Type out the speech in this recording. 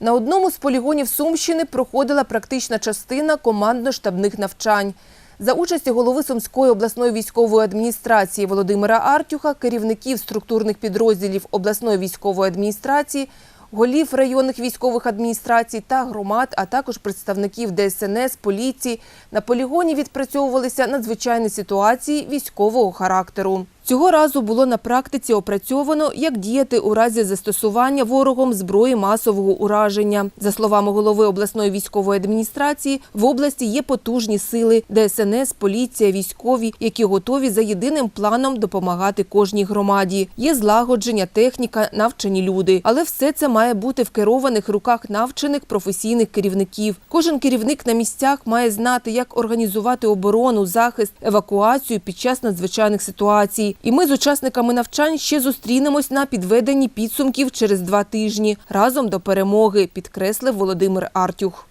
На одному з полігонів Сумщини проходила практична частина командно-штабних навчань. За участі голови Сумської обласної військової адміністрації Володимира Артюха, керівників структурних підрозділів обласної військової адміністрації, голів районних військових адміністрацій та громад, а також представників ДСНС, поліції, на полігоні відпрацьовувалися надзвичайні ситуації військового характеру. Цього разу було на практиці опрацьовано, як діяти у разі застосування ворогом зброї масового ураження. За словами голови обласної військової адміністрації, в області є потужні сили ДСНС, поліція, військові, які готові за єдиним планом допомагати кожній громаді. Є злагодження, техніка, навчені люди. Але все це має бути в керованих руках навчених професійних керівників. Кожен керівник на місцях має знати, як організувати оборону, захист, евакуацію під час надзвичайних ситуацій. І ми з учасниками навчань ще зустрінемось на підведенні підсумків через два тижні разом до перемоги, підкреслив Володимир Артюх.